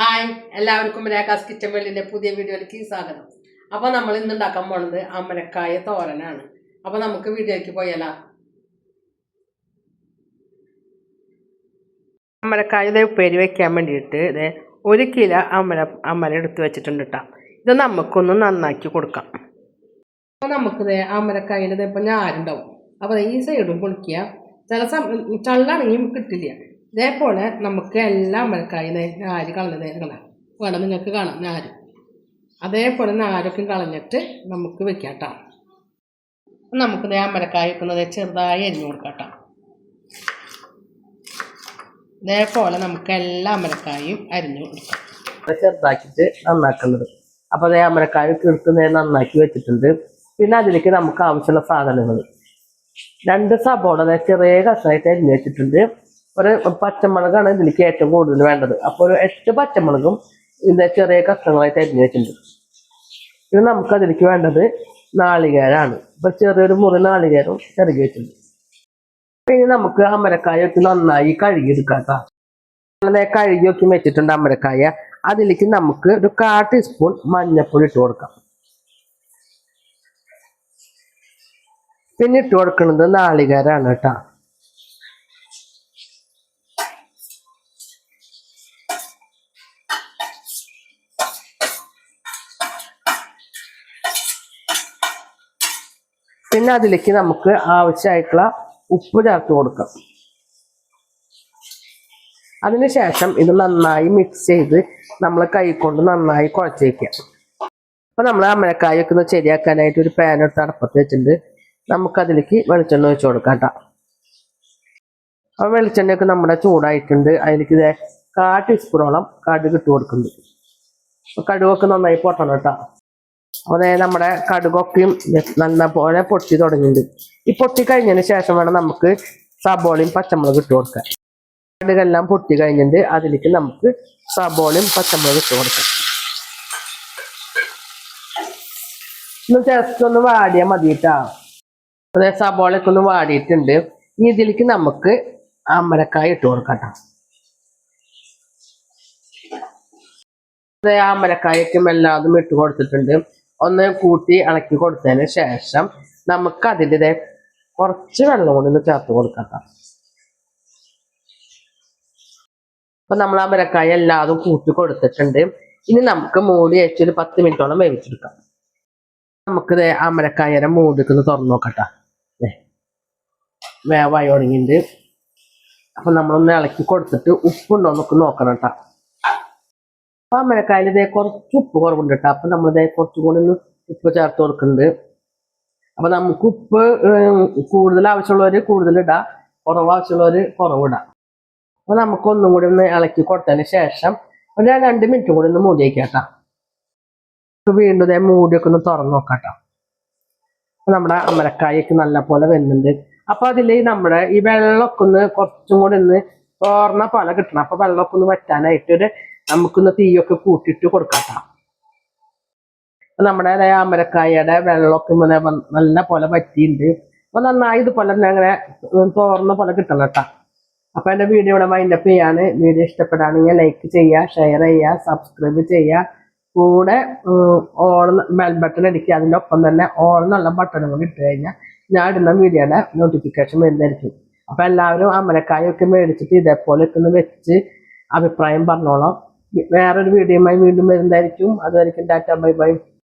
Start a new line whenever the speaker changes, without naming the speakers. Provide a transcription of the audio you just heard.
Hi എല്ലാവർക്കും രേഖാസ് kitchen വേൾഡിന്റെ പുതിയ വീഡിയോയിലേക്ക് സ്വാഗതം. അപ്പോൾ നമ്മൾ ഇന്ന് ഉണ്ടാക്കാൻ പോണത് അമരക്കായ തോരനാണ്. അപ്പോൾ നമുക്ക് വീഡിയോയ്ക്ക് പോയാലോ? അമരക്കായ ഉപ്പേരി വയ്ക്കാൻ വേണ്ടിയിട്ട് ഇത് ഒരു കിലോ അമര അമര എടുത്ത് വെച്ചിട്ടുണ്ട് കേട്ടോ ഇത് നമുക്കൊന്ന് നന്നാക്കി കൊടുക്കാം. അപ്പോൾ നമുക്കിത് അമരക്കായന്റെ ഇത് ഇപ്പം ഞാരുണ്ടാവും. അപ്പോൾ ഈ സൈഡും പൊളിക്കുക. ചില സമയം ചള്ളാണെങ്കിൽ കിട്ടില്ല. ഇതേപോലെ നമുക്ക് എല്ലാ അമരക്കായും നാര് കളഞ്ഞത് കളയാം വേണം നിങ്ങൾക്ക് കാണാം നാര്. അതേപോലെ നാരൊക്കെ കളഞ്ഞിട്ട് നമുക്ക് വെക്കാം കേട്ടോ ഇതേ അമരക്കായ വെക്കുന്നത് ചെറുതായി അരിഞ്ഞു കൊടുക്കാം കേട്ടോ ഇതേപോലെ നമുക്ക് എല്ലാ അമരക്കായും അരിഞ്ഞു കൊടുക്കാം. ചെറുതാക്കിയിട്ട് നന്നാക്കുന്നത് അപ്പോൾ അതേ അമരക്കായ കിടക്കുന്നത് നന്നാക്കി വെച്ചിട്ടുണ്ട്. പിന്നെ അതിലേക്ക് നമുക്ക് ആവശ്യമുള്ള സാധനങ്ങൾ. രണ്ട് സബോള ചെറിയ കഷ്ണമായിട്ട് അരിഞ്ഞു വെച്ചിട്ടുണ്ട്. ഒരു പച്ചമുളകാണ് ഇതിലേക്ക് ഏറ്റവും കൂടുതൽ വേണ്ടത്. അപ്പോൾ ഒരു എട്ട് പച്ചമുളകും ഇതിന്റെ ചെറിയ കഷ്ണങ്ങളായിട്ട് അരിഞ്ഞു വെച്ചിട്ടുണ്ട്. ഇത് നമുക്ക് അതിലേക്ക് വേണ്ടത് നാളികേരാണ്. ഇപ്പം ചെറിയൊരു മുറി നാളികേരം ചെറുകി വെച്ചിട്ടുണ്ട്. ഇനി നമുക്ക് അമരക്കായ ഒക്കെ നന്നായി കഴുകി എടുക്കാത്ത അങ്ങനെ കഴുകി ഒക്കെ വെച്ചിട്ടുണ്ട് അമരക്കായ. അതിലേക്ക് നമുക്ക് ഒരു കാ ടീസ്പൂൺ മഞ്ഞൾപ്പൊടി ഇട്ട് കൊടുക്കാം. പിന്നെ ഇട്ട് കൊടുക്കുന്നത് നാളികേരാണ് കേട്ടോ. പിന്നെ അതിലേക്ക് നമുക്ക് ആവശ്യമായിട്ടുള്ള ഉപ്പ് ചേർത്ത് കൊടുക്കാം. അതിനുശേഷം ഇത് നന്നായി മിക്സ് ചെയ്ത് നമ്മൾ കൈ കൊണ്ട് നന്നായി കുഴച്ച് അപ്പോൾ അപ്പൊ നമ്മൾ അമരക്കായൊക്കെ ഒന്ന് ശരിയാക്കാനായിട്ട് ഒരു പാൻ എടുത്ത് അടപ്പത്ത് നമുക്ക് അതിലേക്ക് വെളിച്ചെണ്ണ ഒഴിച്ചു കൊടുക്കാം കേട്ടോ. അപ്പോൾ വെളിച്ചെണ്ണയൊക്കെ നമ്മുടെ ചൂടായിട്ടുണ്ട്. അതിലേക്ക് ഇതേ കാ ടീസ്പൂണോളം കടുക് ഇട്ട് കൊടുക്കുന്നുണ്ട്. കടുവൊക്കെ നന്നായി പൊട്ടണം കേട്ടോ. അതേ നമ്മുടെ കടുകൊക്കെയും നല്ല പോലെ പൊട്ടി തുടങ്ങിയിട്ടുണ്ട്. ഈ പൊട്ടി കഴിഞ്ഞതിന് ശേഷം വേണം നമുക്ക് സബോളയും പച്ചമുളക് ഇട്ട് കൊടുക്കാൻ. കടുകെല്ലാം പൊട്ടി കഴിഞ്ഞിട്ട് അതിലേക്ക് നമുക്ക് സബോളയും പച്ചമുളക് ഇട്ട് കൊടുക്കാം. ഒന്ന് ജസ്റ്റ് ഒന്ന് വാടിയാൽ മതി അതായത് അതേ സബോളയൊക്കെ ഒന്ന് വാടിയിട്ടുണ്ട്. ഇനി ഇതിലേക്ക് നമുക്ക് അമരക്കായ ഇട്ട് കൊടുക്കാം അതേ അമരക്കായൊക്കെ എല്ലാതും ഇട്ട് കൊടുത്തിട്ടുണ്ട്. ഒന്ന് കൂട്ടി ഇളക്കി കൊടുത്തതിന് ശേഷം നമുക്ക് അതിന്റെ കുറച്ച് വെള്ളം കൂടി ഒന്ന് ചേർത്ത് കൊടുക്കാം. അപ്പൊ നമ്മൾ ആ മുരക്കായ എല്ലാതും കൂട്ടി കൊടുത്തിട്ടുണ്ട്. ഇനി നമുക്ക് മൂടി വെച്ച് ഒരു പത്ത് മിനിറ്റോളം വേവിച്ചെടുക്കാം. നമുക്ക് ആ മുരക്കായരെ മൂടിക്ക് ഒന്ന് തുറന്നു നോക്കട്ടെ വേവായി തുടങ്ങിയിട്ടുണ്ട്. അപ്പൊ നമ്മളൊന്ന് ഇളക്കി കൊടുത്തിട്ട് ഉപ്പുണ്ടോ എന്നൊക്കെ നോക്കണം കേട്ടോ അപ്പൊ മഴക്കായൽ ഇതേ കുറച്ച് ഉപ്പ് കുറവുണ്ട് കേട്ടോ. അപ്പം നമ്മൾ ഇതേ കുറച്ചും കൂടി ഒന്ന് ഉപ്പ് ചേർത്ത് കൊടുക്കുന്നുണ്ട്. അപ്പം നമുക്ക് ഉപ്പ് കൂടുതൽ ആവശ്യമുള്ളവർ കൂടുതൽ ഇടാം. കുറവ് ആവശ്യമുള്ളവർ കുറവിടാം അപ്പം നമുക്ക് ഒന്നും കൂടി ഒന്ന് ഇളക്കി കൊടുത്തതിന് ശേഷം ഒരു രണ്ട് മിനിറ്റ് കൂടി ഒന്ന് മൂടി വയ്ക്കാം കേട്ടോ. വീണ്ടും ഇതേ മൂടിയൊക്കെ ഒന്ന് തുറന്നു നോക്കാട്ടോ കേട്ടോ. നമ്മുടെ അമരക്കായൊക്കെ നല്ല പോലെ വരുന്നുണ്ട്. അപ്പൊ അതിൽ നമ്മുടെ ഈ വെള്ളമൊക്കെ ഒന്ന് കുറച്ചും കൂടി ഒന്ന് തോർന്ന പോലെ കിട്ടണം. അപ്പൊ വെള്ളമൊക്കെ ഒന്ന് വറ്റാനായിട്ട് ഒരു നമുക്കൊന്ന് തീയൊക്കെ കൂട്ടിയിട്ട് കൊടുക്കാം നമ്മുടെ അമരക്കായയുടെ വെള്ളമൊക്കെ ഇങ്ങനെ നല്ല പോലെ പറ്റിയിട്ടുണ്ട് അപ്പൊ നന്നായി ഇതുപോലെ തന്നെ അങ്ങനെ തോർന്ന പോലെ കിട്ടണം കേട്ടോ അപ്പൊ എന്റെ വീഡിയോ ഇവിടെ മൈൻഡപ്പ് ചെയ്യാണ്. വീഡിയോ ഇഷ്ടപ്പെടുകയാണെങ്കിൽ ലൈക്ക് ചെയ്യുക ഷെയർ ചെയ്യുക സബ്സ്ക്രൈബ് ചെയ്യുക. കൂടെ ഓൾ ബെൽ ബട്ടൺ അടിക്കുക. അതിന്റെ ഒപ്പം തന്നെ ഓൾ എന്നുള്ള ബട്ടണും കൂടി ഇട്ട് കഴിഞ്ഞാൽ ഞാൻ ഇടുന്ന വീഡിയോയുടെ നോട്ടിഫിക്കേഷൻ വരുന്നതായിരിക്കും. അപ്പൊ എല്ലാവരും അമരക്കായൊക്കെ മേടിച്ചിട്ട് ഇതേപോലെ ഒക്കെ ഒന്ന് വെച്ച് അഭിപ്രായം പറഞ്ഞോളാം. വേറൊരു വീഡിയോയുമായി വീണ്ടും വരുന്നതായിരിക്കും. അതുവരെയ്ക്കും ടാറ്റ ബൈ ബൈ.